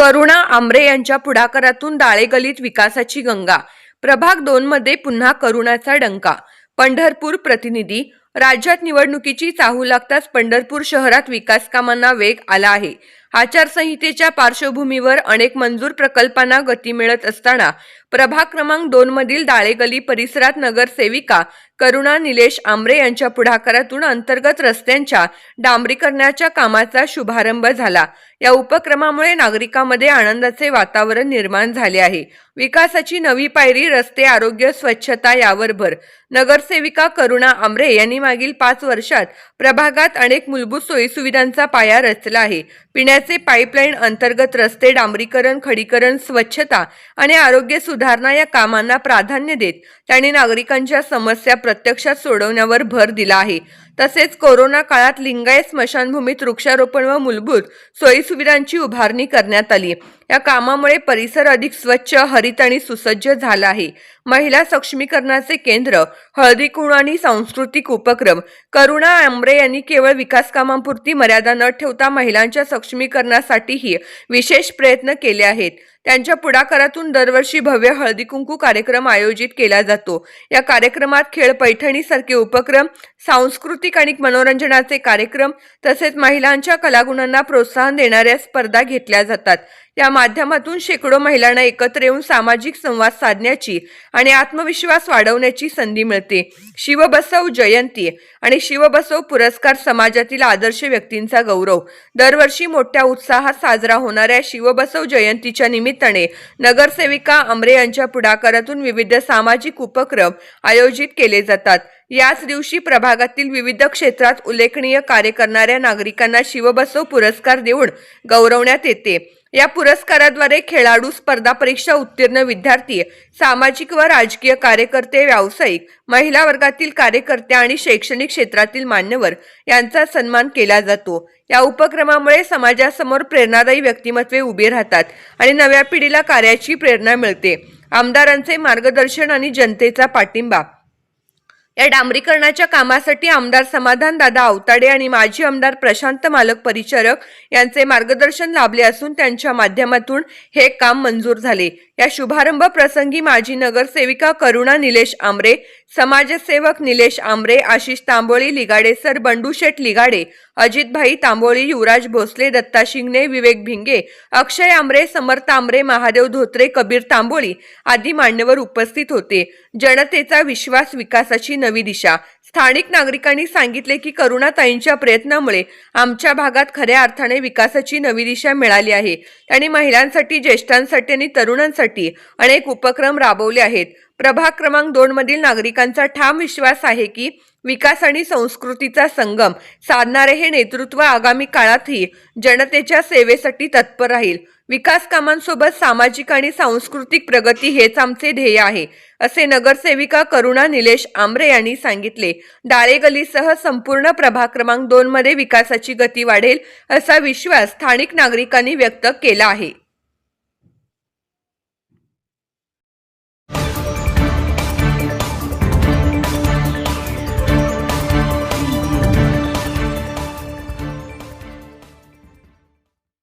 करुणा आमरे यांच्या पुढाकारातून दाळेगलीत विकासाची गंगा. प्रभाग दोन मध्ये पुन्हा करुणाचा डंका. पंढरपूर प्रतिनिधी. राज्यात निवडणुकीची चाहू लागताच पंढरपूर शहरात विकास कामांना वेग आला आहे. आचारसंहितेच्या पार्श्वभूमीवर अनेक मंजूर प्रकल्पांना गती मिळत असताना प्रभाग क्रमांक दोन मधील दाळेगली परिसरात नगरसेविका करुणा निलेश आमरे यांच्या पुढाकारातून अंतर्गत रस्त्यांच्या डांबरीकरणाच्या कामाचा शुभारंभ झाला. या उपक्रमामुळे नागरिकांमध्ये आनंदाचे वातावरण निर्माण झाले आहे. विकासाची नवी पायरी रस्ते आरोग्य स्वच्छता यावर भर. नगरसेविका करुणा आमरे यांनी मागील पाच वर्षात प्रभागात अनेक मूलभूत सोयीसुविधांचा पाया रचला आहे. पिण्या पिण्याचे पाईपलाईन अंतर्गत रस्ते डांबरीकरण खडीकरण स्वच्छता आणि आरोग्य सुधारणा या कामांना प्राधान्य देत त्यांनी नागरिकांच्या समस्या प्रत्यक्षात सोडवण्यावर भर दिला आहे. तसेच कोरोना काळात लिंगायत स्मशानभूमीत वृक्षारोपण व मूलभूत सोयीसुविधांची उभारणी करण्यात आली या कामामुळे परिसर अधिक स्वच्छ हरित आणि सुसज्ज झाला आहे. महिला सक्षमीकरणाचे केंद्र हळदी आणि सांस्कृतिक उपक्रम. करुणा आंबरे यांनी केवळ विकास कामांपुरती मर्यादा न ठेवता महिलांच्या सक्षमीकरणासाठीही विशेष प्रयत्न केले आहेत. त्यांच्या पुढाकारातून दरवर्षी भव्य हळदी कुंकू कार्यक्रम आयोजित केला जातो. या कार्यक्रमात खेळ पैठणीसारखे उपक्रम सांस्कृतिक आणि मनोरंजनाचे कार्यक्रम तसेच महिलांच्या कलागुणांना प्रोत्साहन देणाऱ्या स्पर्धा घेतल्या जातात. या माध्यमातून शेकडो महिलांना एकत्र येऊन सामाजिक संवाद साधण्याची आणि आत्मविश्वास वाढवण्याची संधी मिळते. शिवबसव जयंती आणि शिवबसव पुरस्कार समाजातील आदर्श व्यक्तींचा गौरव. दरवर्षी मोठ्या उत्साहात साजरा होणाऱ्या शिवबसव जयंतीच्या निमित्त निमित्ताने नगरसेविका आमरे यांच्या पुढाकारातून विविध सामाजिक उपक्रम आयोजित केले जातात. याच दिवशी प्रभागातील विविध क्षेत्रात उल्लेखनीय कार्य करणाऱ्या नागरिकांना शिवबसव पुरस्कार देऊन गौरवण्यात येते. या पुरस्काराद्वारे खेळाडू स्पर्धा परीक्षा उत्तीर्ण विद्यार्थी सामाजिक व राजकीय कार्यकर्ते व्यावसायिक महिला वर्गातील कार्यकर्ते आणि शैक्षणिक क्षेत्रातील मान्यवर यांचा सन्मान केला जातो. या उपक्रमामुळे समाजासमोर प्रेरणादायी व्यक्तिमत्वे उभी राहतात आणि नव्या पिढीला कार्याची प्रेरणा मिळते. आमदारांचे मार्गदर्शन आणि जनतेचा पाठिंबा या डांबरीकरणाच्या कामासाठी आमदार समाधान दादा आवताडे आणि माजी आमदार प्रशांत मालक परिचारक यांचे मार्गदर्शन लाभले असून त्यांच्या माध्यमातून हे काम मंजूर झाले. या शुभारंभ प्रसंगी माजी नगरसेविका करुणा निलेश आमरे समाजसेवक निलेश आमरे आशिष तांबोळी लिगाडे सर बंडूशेठ लिगाडे अजितभाई तांबोळी युवराज भोसले दत्ता शिंगणे विवेक भिंगे अक्षय आमरे समर्थ आमरे महादेव धोत्रे कबीर तांबोळी आदी मान्यवर उपस्थित होते. जनतेचा विश्वास विकासाची नवी दिशा. स्थानिक नागरिकांनी सांगितले की करुणाताईंच्या प्रयत्नामुळे आमच्या भागात खऱ्या अर्थाने विकासाची नवी दिशा मिळाली आहे. त्यांनी महिलांसाठी ज्येष्ठांसाठी आणि तरुणांसाठी अनेक उपक्रम राबवले आहेत. प्रभाग क्रमांक दोन मधील नागरिकांचा ठाम विश्वास आहे की विकास आणि संस्कृतीचा संगम साधणारे हे नेतृत्व आगामी काळातही जनतेच्या सेवेसाठी तत्पर राहील. विकास कामांसोबत सामाजिक आणि सांस्कृतिक प्रगती हेच आमचे ध्येय आहे असे नगरसेविका करुणा निलेश आमरे यांनी सांगितले. डाळेगलीसह संपूर्ण प्रभाग क्रमांक दोन मध्ये विकासाची गती वाढेल असा विश्वास स्थानिक नागरिकांनी व्यक्त केला आहे.